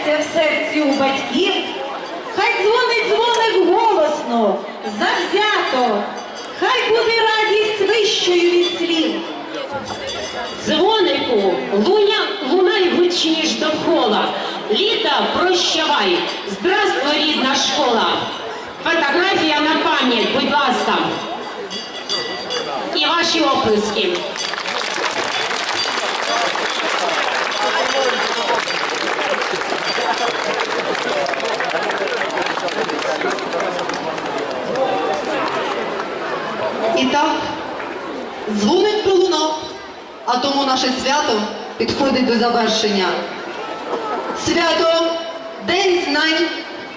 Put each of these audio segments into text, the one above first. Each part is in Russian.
щастя в серці у батьків, хай дзвонить дзвоник голосно, завзято, хай буде радість вищою від слів. Дзвонику, луня, лунай гучніш довкола. Літа, прощавай, здравствуй, рідна школа. Фотографія на пам'ять, будь ласка. І ваші оплески. І так, дзвоник пролунав, а тому наше свято підходить до завершення. Свято День знань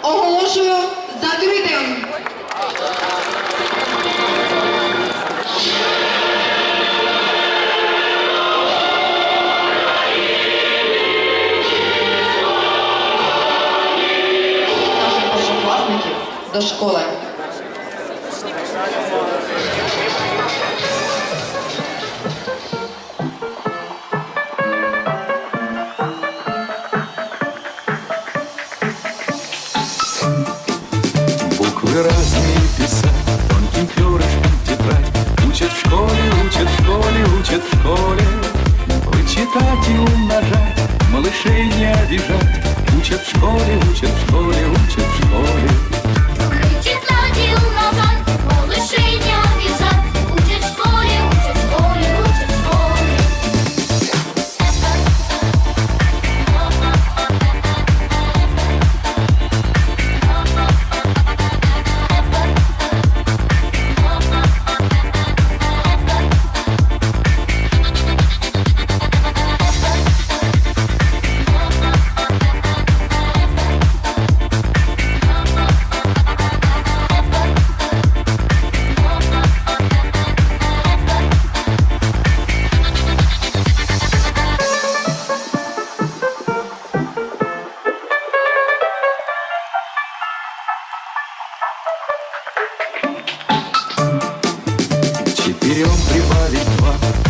оголошую закритим. Наших першокласників до школи. Буквы разные писать, тонким перышком тетрадь. Учат в школе, учат в школе, учат в школе. Вычитать и умножать, малышей не обижать. Учат в школе, учат в школе, учат в школе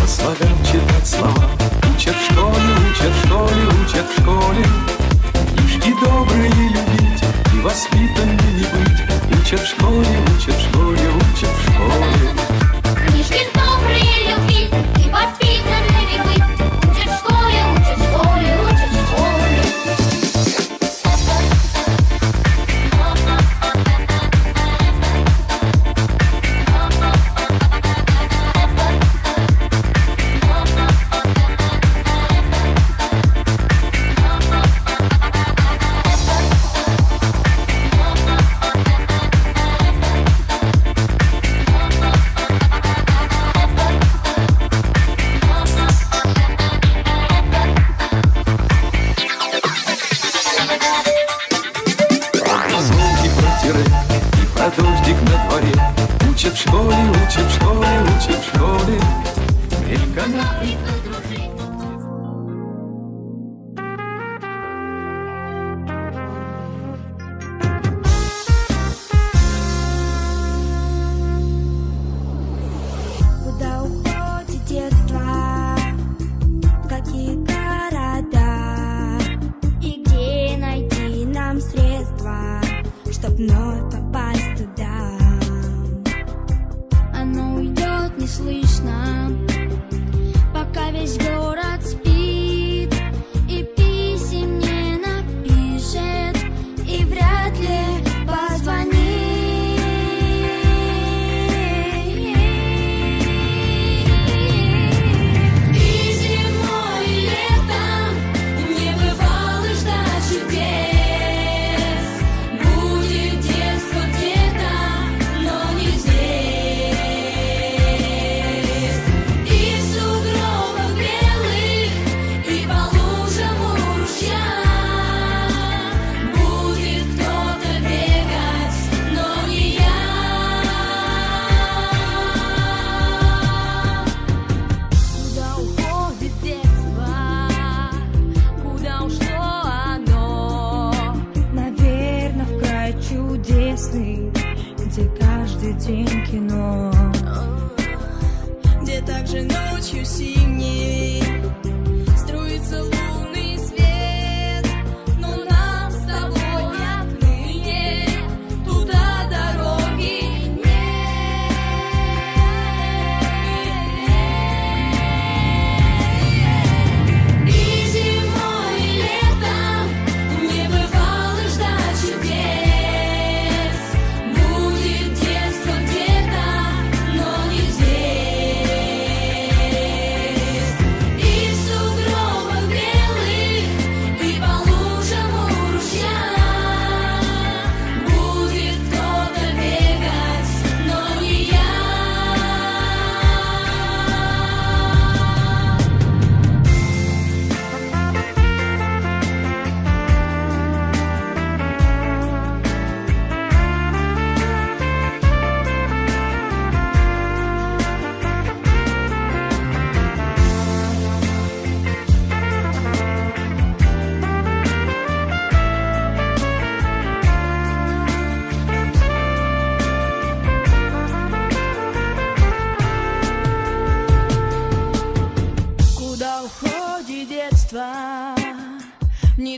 по слогам читать слова Учат в школе, учат в школе, учат в школе. Книжки добрые любить и воспитанными быть. Учат в школе, учат в школе, учат в школе Учат в школе, учат в школе, учат в школе. Великолепный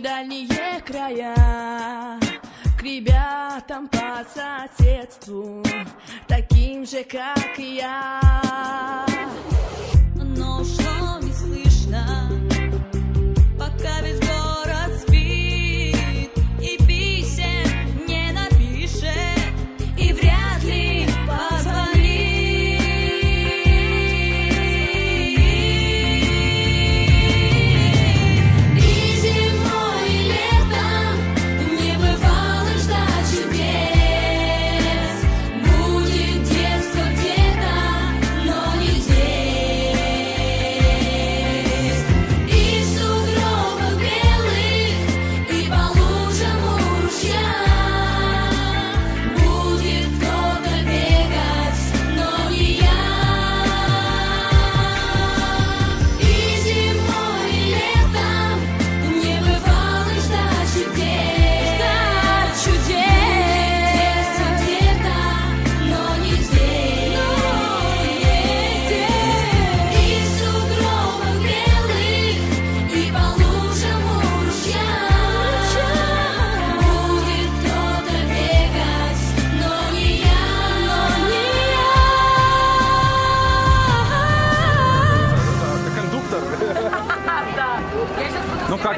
в недальние края. К ребятам по соседству Таким же, как и я. Но что не слышно? Пока весь город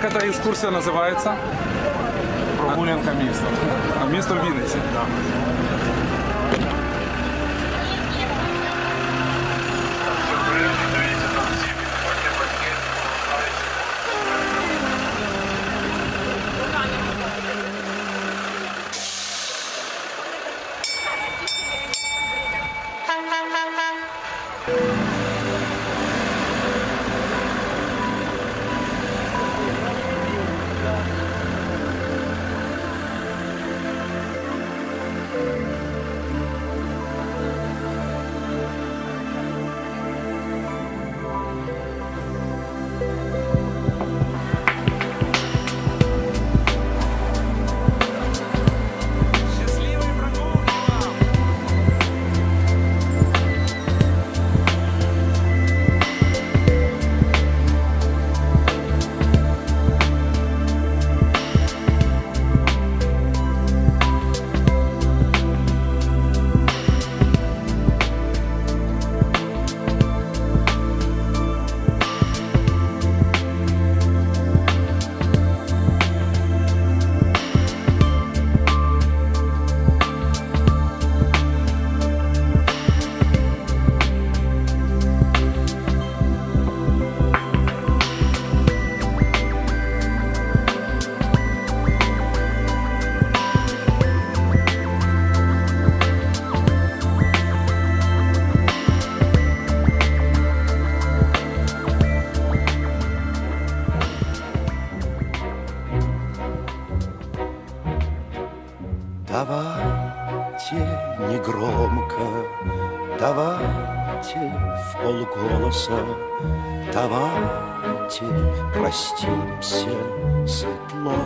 эта экскурсия называется? Прогулянка місто. А місто Вінниці. Щасливої Давайте негромко, давайте в полголоса, давайте простимся светло.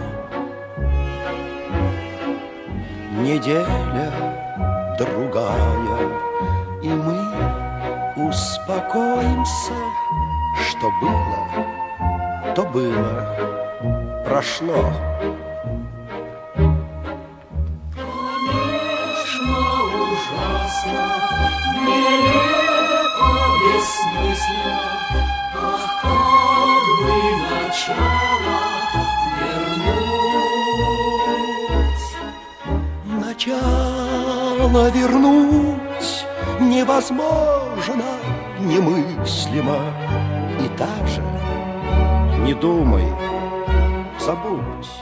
Неделя другая, и мы успокоимся, что было, то было, прошло. Начало вернуть невозможно, немыслимо. И даже не думай, забудь.